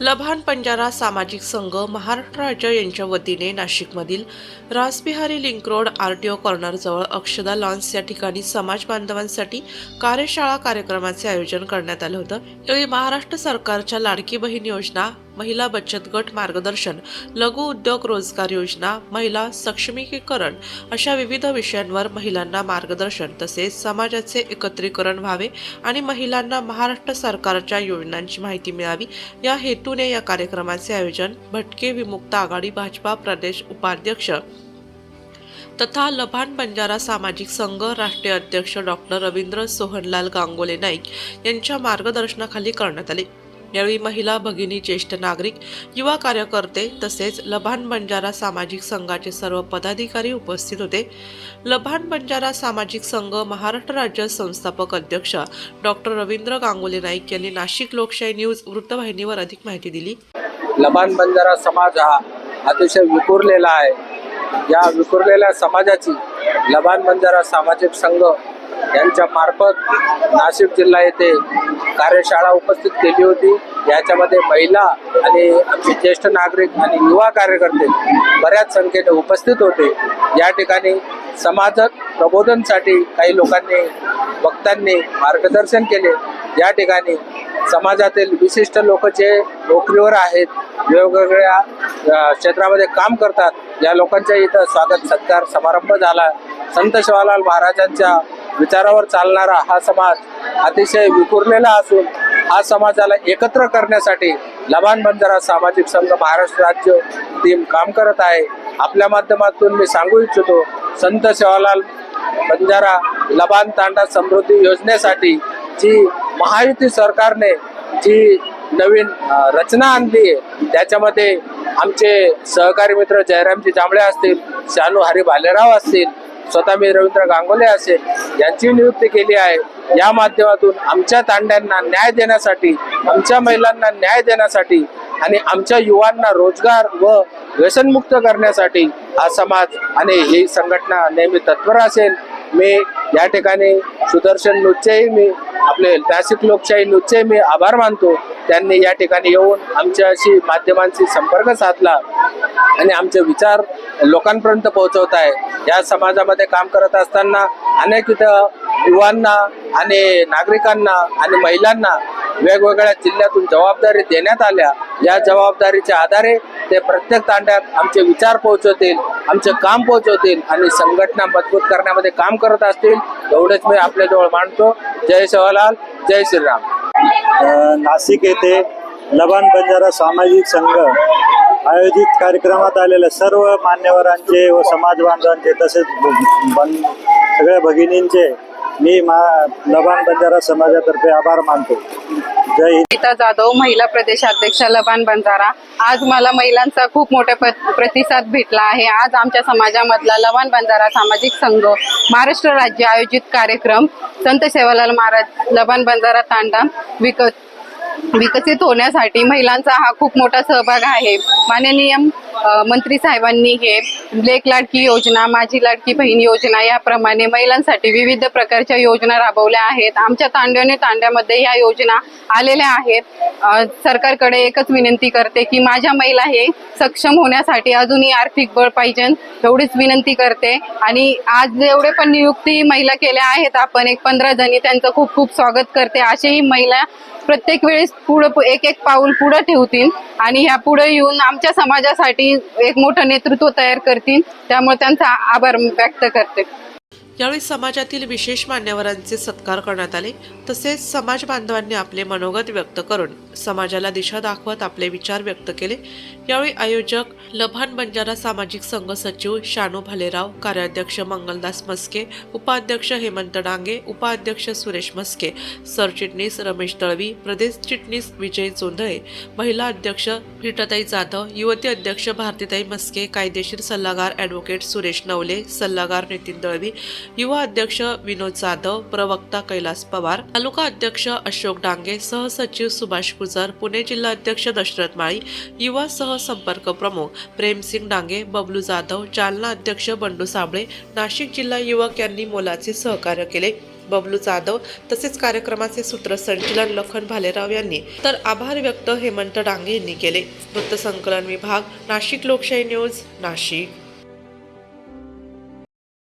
लभान पंजारा सामाजिक संघ महाराष्ट्र राज्य यांच्या वतीने नाशिकमधील Rasbihari link road R T O कॉर्नरजवळ Akshada lawns या ठिकाणी समाज बांधवांसाठी कार्यशाळा कार्यक्रमाचे आयोजन करण्यात आलं होतं. यावेळी महाराष्ट्र सरकारच्या लाडकी बहीण योजना महिला बचत गट मार्गदर्शन लघु उद्योग रोजगार योजना महिला सक्षमीकरण अशा विविध विषयांवर महिलांना मार्गदर्शन तसेच समाजाचे एकत्रीकरण व्हावे आणि महिलांना महाराष्ट्र सरकारच्या योजनांची माहिती मिळावी. या हेतूने या कार्यक्रमाचे आयोजन भटके विमुक्त आघाडी भाजपा प्रदेश उपाध्यक्ष तथा लभान बंजारा सामाजिक संघ राष्ट्रीय अध्यक्ष डॉक्टर रवींद्र सोहनलाल गांगोले नाईक यांच्या मार्गदर्शनाखाली करण्यात आले. यावेळी महिला भगिनी ज्येष्ठ नागरिक युवा कार्यकर्ते तसेच लभान बंजारा सामाजिक संघाचे सर्व पदाधिकारी उपस्थित होते. लभान बंजारा सामाजिक संघ महाराष्ट्र राज्य संस्थापक अध्यक्ष डॉक्टर रवींद्र गांगोले नाईक यांनी नाशिक लोकशाही न्यूज वृत्तवाहिनीवर अधिक माहिती दिली. लबान बंजारा समाज हा अतिशय विखुरलेला आहे. या विखुरलेल्या समाजाची लबान बंजारा सामाजिक संघ यांच्या मार्फत नाशिक जिल्हा येथे कार्यशाळा उपस्थित केली होती. याच्यामध्ये महिला आणि आमचे ज्येष्ठ नागरिक आणि युवा कार्यकर्ते बऱ्याच संख्येने उपस्थित होते. या ठिकाणी समाजात प्रबोधनसाठी काही लोकांनी भक्तांनी मार्गदर्शन केले. या ठिकाणी समाजातील विशिष्ट लोक जे नोकरीवर आहेत वेगवेगळ्या क्षेत्रामध्ये काम करतात या लोकांच्या इथं स्वागत सत्कार समारंभ झाला. संत शिवालाल महाराजांच्या विचारावर चालणारा हा समाज अतिशय विखुरलेला असून हा समाजाला एकत्र करण्यासाठी लबान बंजारा सामाजिक संघ महाराष्ट्र राज्य टीम काम करत आहे. आपल्या माध्यमातून मी सांगू इच्छितो संत सेवालाल बंजारा लबान तांडा समृद्धी योजनेसाठी जी महायुती सरकारने जी नवीन रचना आणली आहे त्याच्यामध्ये आमचे सहकारी मित्र जयरामजी जांभळे असतील शानू हरी भालेराव असतील स्वतः मी रवींद्र गांगोले असेल यांची नियुक्ती केली आहे. या माध्यमातून आमच्या तांड्यांना न्याय देण्यासाठी आमच्या महिलांना न्याय देण्यासाठी आणि आमच्या युवांना रोजगार व व्यसनमुक्त करण्यासाठी हा समाज आणि ही संघटना नेहमी तत्पर असेल. मी या ठिकाणी सुदर्शन नृत्यही मी आपले नाशिक लोकशाही नुच्चे मी आभार मानतो. त्यांनी या ठिकाणी येऊन आमच्याशी माध्यमांशी संपर्क साधला आणि आमचे विचार लोकांपर्यंत पोहोचवत आहे. या समाजामध्ये काम करत असताना अनेक इथं युवांना आणि नागरिकांना आणि महिलांना वेगवेगळ्या जिल्ह्यातून जबाबदारी देण्यात आल्या. या जबाबदारीच्या आधारे ते प्रत्येक तांड्यात आमचे विचार पोहोचवतील आमचे काम पोहोचवतील आणि संघटना मजबूत करण्यामध्ये काम करत असतील एवढेच मी आपल्याजवळ मांडतो जय शिवलाल जय श्रीराम. नाशिक येथे लबान बंजारा सामाजिक संघ आयोजित कार्यक्रमात आलेल्या सर्व मान्यवरांचे व समाज बांधवांचे तसेच सगळ्या भगिनींचे मी मा लबान बंजारा समाजातर्फे आभार मानतो. जय हिंद. गीता जाधव महिला प्रदेशाध्यक्ष लबान बंजारा. आज मला महिलांचा खूप मोठा प्रतिसाद भेटला आहे. आज आमच्या समाजामधला लबान बंजारा सामाजिक संघ महाराष्ट्र राज्य आयोजित कार्यक्रम संत सेवालाल महाराज लबान बंजारा तांडा विकत विकसित होण्यासाठी महिलांचा हा खूप मोठा सहभाग आहे. माननीय मंत्री साहेबांनी हे लेक लाडकी योजना माझी लाडकी बहीण योजना याप्रमाणे महिलांसाठी विविध प्रकारच्या योजना राबवल्या आहेत. आमच्या तांड्याने तांड्यामध्ये या योजना आलेल्या आहेत. सरकारकडे एकच विनंती करते की माझ्या महिला हे सक्षम होण्यासाठी अजूनही आर्थिक बळ पाहिजे एवढीच विनंती करते. आणि आज जेवढे पण नियुक्ती महिला केल्या आहेत. आपण एक पंधरा जणी त्यांचं खूप खूप स्वागत करते. असेही महिला प्रत्येक वेळेस पुढं एक एक पाऊल पुढं ठेवतील आणि ह्या पुढे येऊन आमच्या समाजासाठी एक मोठं नेतृत्व तयार करतील. त्यामुळे त्यांचा आभार व्यक्त करते. यावेळी समाजातील विशेष मान्यवरांचे सत्कार करण्यात आले तसेच समाज बांधवांनी आपले मनोगत व्यक्त करून समाजाला दिशा दाखवत आपले विचार व्यक्त केले. यावेळी आयोजक लभान बंजारा सामाजिक संघ सचिव शानू भालेराव कार्याध्यक्ष मंगलदास मस्के उपाध्यक्ष हेमंत डांगे उपाध्यक्ष सुरेश मस्के सरचिटणीस रमेश दळवी प्रदेश चिटणीस विजय चोंधळे महिला अध्यक्ष भिटाताई जाधव युवती अध्यक्ष भारतीताई मस्के कायदेशीर सल्लागार ॲडव्होकेट सुरेश नवले सल्लागार नितीन दळवी युवा अध्यक्ष विनोद जाधव प्रवक्ता कैलास पवार तालुका अध्यक्ष अशोक डांगे सहसचिव सुभाष गुजर पुणे जिल्हा अध्यक्ष दशरथ माळी युवा सहसंपर्क प्रमुख प्रेमसिंग डांगे बबलू जाधव जालना अध्यक्ष बंडू साबळे नाशिक जिल्हा युवक यांनी मोलाचे सहकार्य केले. बबलू जाधव तसेच कार्यक्रमाचे सूत्रसंचालन लखन भालेराव यांनी तर आभार व्यक्त हेमंत डांगे यांनी केले. वृत्तसंकलन विभाग नाशिक लोकशाही न्यूज नाशिक.